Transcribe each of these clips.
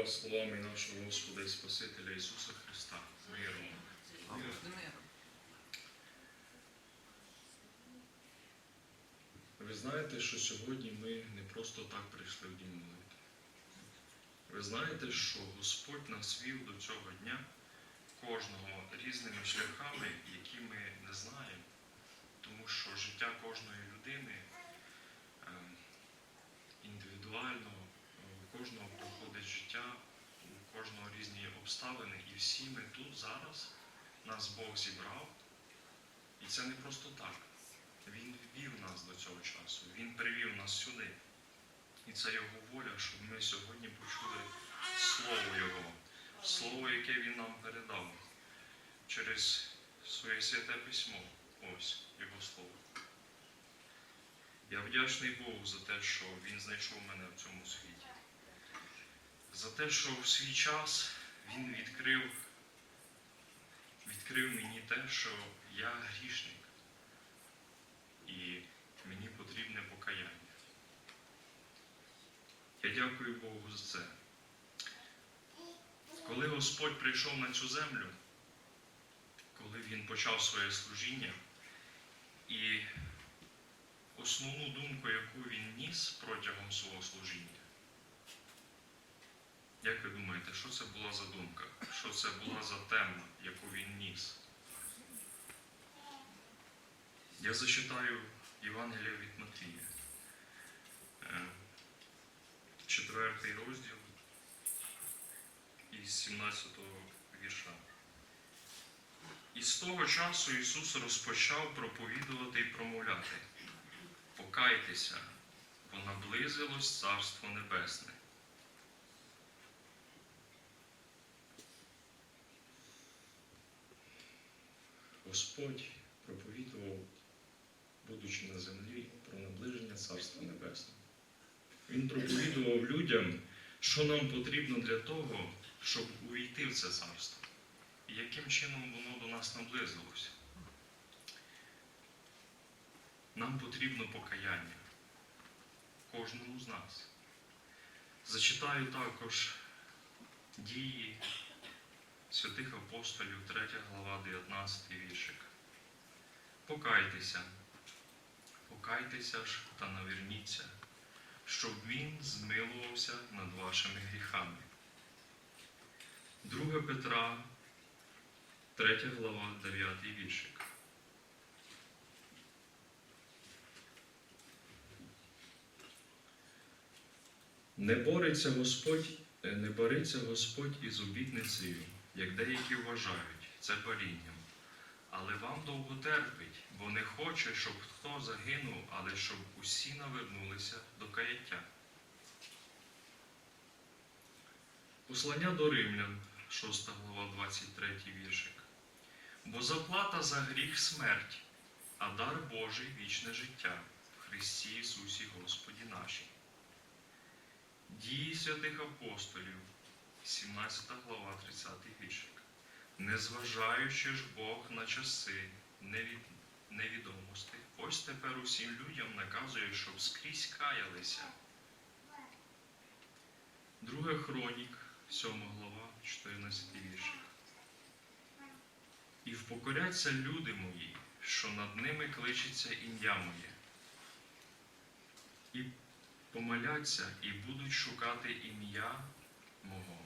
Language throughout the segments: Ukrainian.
вас словами нашого Господа і Спасителя Ісуса Христа. Миром. Ви знаєте, що сьогодні ми не просто так прийшли в дім молитви. Ви знаєте, що Господь нас вів до цього дня кожного різними шляхами, які ми не знаємо, тому що життя кожної людини ем, індивідуально, кожного проходить життя, у кожного різні обставини, і всі ми тут зараз нас Бог зібрав. І це не просто так. Він вів нас до цього часу, Він привів нас сюди. І це Його воля, щоб ми сьогодні почули Слово Його, Слово, яке Він нам передав через своє святе письмо. Ось Його Слово. Я вдячний Богу за те, що Він знайшов мене в цьому світі. За те, що в свій час Він відкрив, відкрив мені те, що я грішник. І мені потрібне покаяння. Я дякую Богу за це. Коли Господь прийшов на цю землю, коли Він почав своє служіння, і основну думку, яку він ніс протягом свого служіння, як ви думаєте, що це була за думка? Що це була за тема, яку він ніс? Я зачитаю Євангелія від Матвія, е, четвертий розділ із 17 вірша. І з того часу Ісус розпочав проповідувати і промовляти. Покайтеся, бо наблизилось Царство Небесне. Господь проповідував будучи на землі, про наближення Царства Небесного. Він проповідував людям, що нам потрібно для того, щоб увійти в це царство. І яким чином воно до нас наблизилося. Нам потрібно покаяння кожному з нас. Зачитаю також дії святих апостолів, 3 глава, 19 віршик. Покайтеся, покайтеся ж та наверніться, щоб він змилувався над вашими гріхами. 2 Петра, 3 глава, 9 віршик. Не бореться Господь, не бореться Господь із обітницею, як деякі вважають, це парінням. Але вам довго терпить, бо не хоче, щоб хто загинув, але щоб усі навернулися до каяття. Послання до римлян, 6 глава, 23 віршик. Бо заплата за гріх смерть, а дар Божий вічне життя в Христі Ісусі Господі нашій. Дії святих апостолів, 17 глава, 30 віршик. Незважаючи ж Бог на часи невід... невідомості, ось тепер усім людям наказує, щоб скрізь каялися. Друге хронік, 7 глава, 14 віршик. І впокоряться люди мої, що над ними кличеться ім'я моє. І помоляться, і будуть шукати ім'я мого,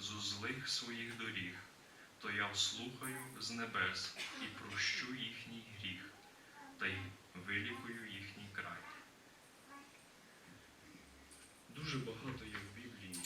з злих своїх доріг, то я вслухаю з небес і прощу їхній гріх, та й вилікую їхній край. Дуже багато є в Біблії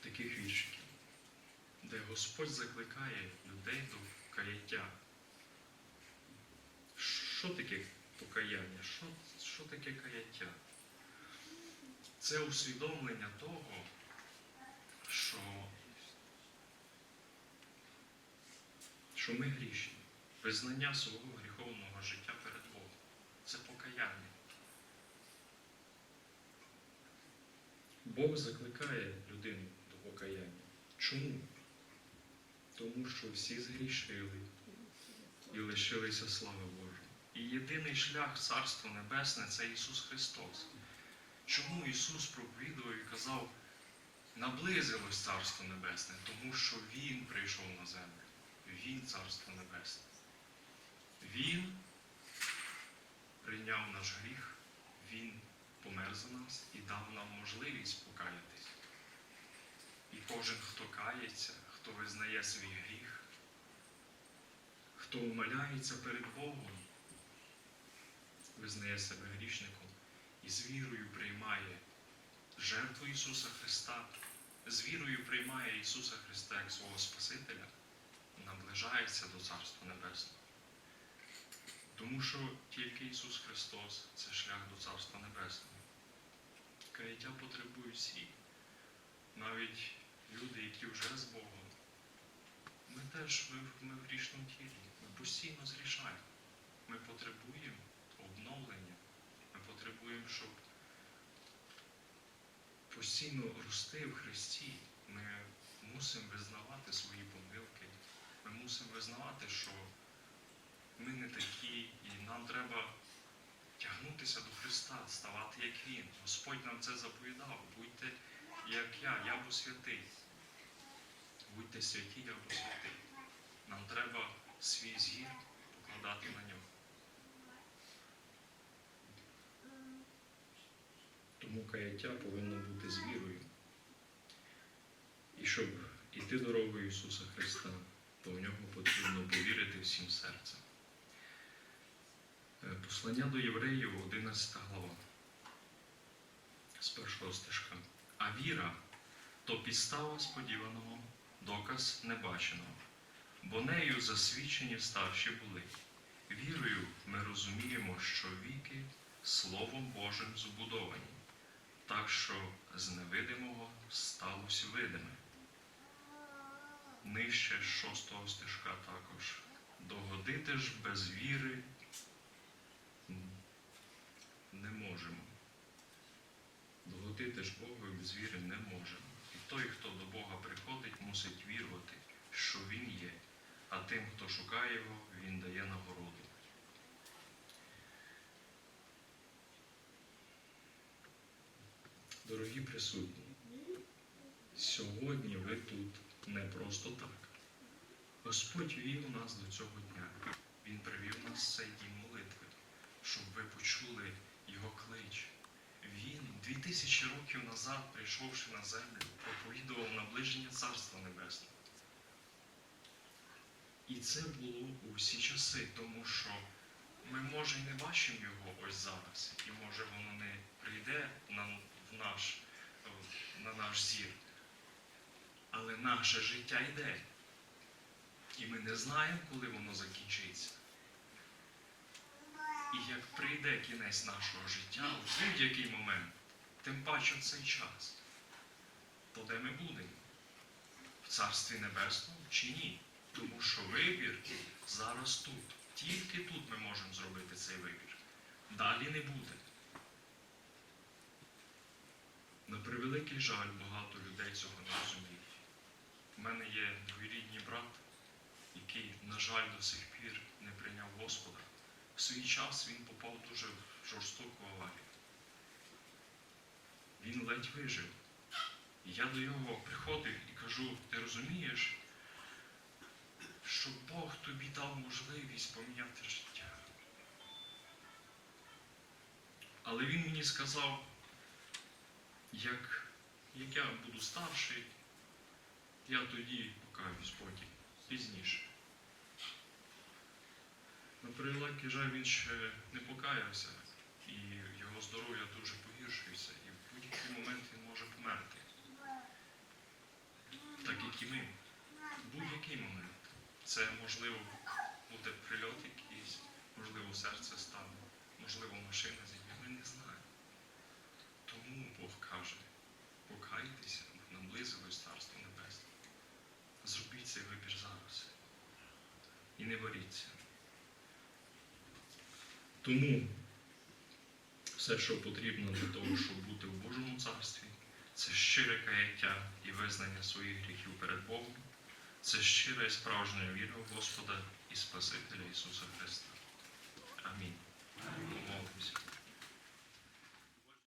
таких віршиків, де Господь закликає людей до каяття. Що таке покаяння? Що, що таке каяття? Це усвідомлення того, що, що ми грішні, визнання свого гріховного життя перед Богом. Це покаяння. Бог закликає людину до покаяння. Чому? Тому що всі згрішили і лишилися слави Божої. І єдиний шлях в Царство Небесне це Ісус Христос. Чому Ісус проповідував і казав, наблизилось Царство Небесне, тому що Він прийшов на землю. Він Царство Небесне. Він прийняв наш гріх, Він помер за нас і дав нам можливість покаятись. І кожен, хто кається, хто визнає свій гріх, хто умиляється перед Богом, визнає себе грішником і з вірою приймає жертву Ісуса Христа, з вірою приймає Ісуса Христа як свого Спасителя, наближається до Царства Небесного. Тому що тільки Ісус Христос це шлях до Царства Небесного. Каяття потребують всі. Навіть люди, які вже з Богом. Ми теж ми, ми в грішному тілі. Ми постійно зрішаємо. Ми потребуємо обновлення. Ми потребуємо, щоб постійно рости в Христі. Ми мусимо визнавати свої помилки. Ми мусимо визнавати, що ми не такі, і нам треба тягнутися до Христа, ставати як Він. Господь нам це заповідав. Будьте як я, я бо святий. Будьте святі, я бо святий. Нам треба свій згір покладати на нього. Тому каяття повинно бути з вірою. І щоб іти дорогою Ісуса Христа, то в нього потрібно повірити всім серцем. Е, Послання до євреїв, 11 глава, з першого стежка. А віра то підстава сподіваного, доказ небаченого, бо нею засвідчені старші були. Вірою ми розуміємо, що віки Словом Божим збудовані, так що з невидимого сталося видиме. Нижче шостого стежка також. Догодити ж без віри не можемо. Догодити ж Богу без віри не можемо. І той, хто до Бога приходить, мусить вірувати, що Він є, а тим, хто шукає його, Він дає нагороду. Дорогі присутні, сьогодні ви тут не просто так. Господь вів нас до цього дня. Він привів нас в цей дім молитви, щоб ви почули Його клич. Він дві тисячі років назад, прийшовши на землю, проповідував наближення Царства Небесного. І це було у всі часи, тому що ми, може, і не бачимо його ось зараз, і може воно не прийде на, наш, на наш зір. Але наше життя йде. І ми не знаємо, коли воно закінчиться. І як прийде кінець нашого життя в будь-який момент, тим паче в цей час, то де ми будемо? В Царстві Небесному чи ні? Тому що вибір зараз тут. Тільки тут ми можемо зробити цей вибір. Далі не буде. На превеликий жаль, багато людей цього не розуміють. У мене є двоюрідний брат, який, на жаль, до сих пір не прийняв Господа. В свій час він попав дуже в жорстоку аварію. Він ледь вижив. І я до нього приходив і кажу, ти розумієш, що Бог тобі дав можливість поміняти життя. Але він мені сказав, як, як я буду старший, я тоді покаюсь потім, пізніше. На превеликий жаль, він ще не покаявся, і його здоров'я дуже погіршується, і в будь-який момент він може померти. Так як і ми. В будь-який момент. Це можливо буде прильот якийсь, можливо, серце стане, можливо, машина зійде. Ми не знаємо. Тому Бог каже, покайтеся, наблизилось Царство Небесне. Зробіть цей вибір зараз. І не боріться. Тому все, що потрібно для того, щоб бути в Божому царстві, це щире каяття і визнання своїх гріхів перед Богом, це щира і справжня віра в Господа і Спасителя Ісуса Христа. Амінь.